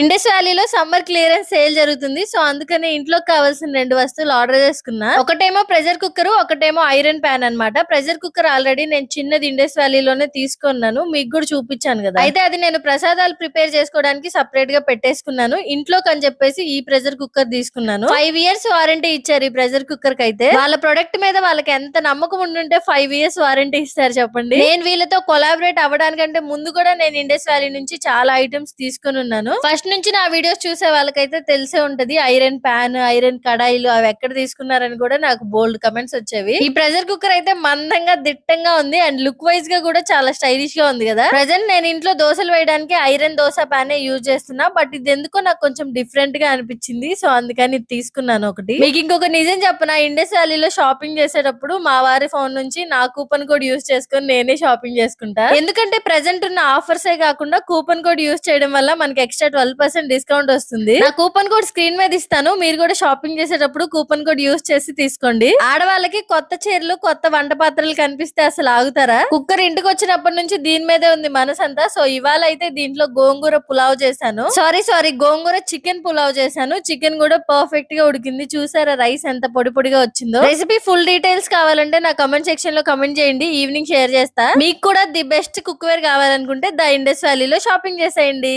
Indus వ్యాలీలో summer clearance sale జరుగుతుంది. So అందుకనే ఇంట్లోకి కావాల్సిన రెండు వస్తువులు ఆర్డర్ చేసుకున్నా. ఒకటేమో ప్రెషర్ కుక్కర్ ఒకటేమో ఐరన్ ప్యాన్ అన్నమాట. ప్రెషర్ కుక్కర్ ఆల్రెడీ నేను చిన్నది ఇండస్ వ్యాలీలోనే తీసుకున్నాను. మీకు కూడా చూపించాను కదా. అయితే అది నేను ప్రసాదాలు ప్రిపేర్ చేసుకోవడానికి సపరేట్గా పెట్టేసుకున్నాను. ఇంట్లోకి అని చెప్పేసి ఈ ప్రెషర్ కుక్కర్ తీసుకున్నాను. ఫైవ్ ఇయర్స్ వారంటీ ఇచ్చారు ఈ ప్రెషర్ కుక్కర్కి అయితే వాళ్ళ ప్రొడక్ట్ మీద వాళ్ళకి ఎంత నమ్మకం ఉండుంటే ఫైవ్ ఇయర్స్ వారంటీ ఇస్తారు చెప్పండి. నేను వీళ్ళతో కొలాబరేట్ అవ్వడానికంటే ముందు కూడా నేను ఇండస్ వ్యాలీ నుంచి చాలా ఐటమ్స్ తీసుకుని ఉన్నాను. ఫస్ట్ నుంచి నా వీడియోస్ చూసే వాళ్ళకైతే తెలిసే ఉంటది. ఐరన్ ప్యాన్ ఐరన్ కడాయిలు అవి ఎక్కడ తీసుకున్నారని కూడా నాకు బోల్డ్ కమెంట్స్ వచ్చేవి. ఈ ప్రెషర్ కుక్కర్ అయితే మందంగా దిట్టంగా ఉంది అండ్ లుక్ వైజ్గా కూడా చాలా స్టైలిష్గా ఉంది కదా. ప్రజెంట్ నేను ఇంట్లో దోశలు వేయడానికి ఐరన్ దోశ ప్యానే యూజ్ చేస్తున్నా బట్ ఇది ఎందుకో నాకు కొంచెం డిఫరెంట్గా అనిపించింది. సో అందుకని ఇది తీసుకున్నాను ఒకటి. మీకు ఇంకొక నిజం చెప్పనా? ఇండస్ వ్యాలీలో షాపింగ్ చేసేటప్పుడు మా వారి ఫోన్ నుంచి నా కూపన్ కోడ్ యూజ్ చేసుకొని నేనే షాపింగ్ చేసుకుంటా. ఎందుకంటే ప్రెసెంట్ ఉన్న ఆఫర్స్ ఏ కాకుండా కూపన్ కోడ్ యూజ్ చేయడం వల్ల మనకి ఎక్స్ట్రా ట్వెల్వ్ పర్సెంట్ డిస్కౌంట్ వస్తుంది. నా కూపన్ కోడ్ స్క్రీన్ మీద ఇస్తాను. మీరు కూడా షాపింగ్ చేసేటప్పుడు కూపన్ కోడ్ యూస్ చేసి తీసుకోండి. ఆడవాళ్ళకి కొత్త చీరలు కొత్త వంట పాత్రలు కనిపిస్తే అసలు ఆగుతారా? కుక్కర్ ఇంటికి వచ్చినప్పటి నుంచి దీని మీదే ఉంది మనసంతా. సో ఇవాళ అయితే దీంట్లో గోంగూర పులావ్ చేశాను. సారీ సారీ గోంగూర చికెన్ పులావ్ చేశాను. చికెన్ కూడా పర్ఫెక్ట్గా ఉడికింది. చూసారా రైస్ ఎంత పొడి పొడిగా వచ్చిందో? రెసిపీ ఫుల్ డీటెయిల్స్ కావాలంటే నా కమెంట్ సెక్షన్లో కమెంట్ చేయండి. ఈవినింగ్ షేర్ చేస్తా. మీకు కూడా ది బెస్ట్ కుక్ వేర్ కావాలనుకుంటే ద ఇండస్ వ్యాలీలో షాపింగ్ చేసేయండి.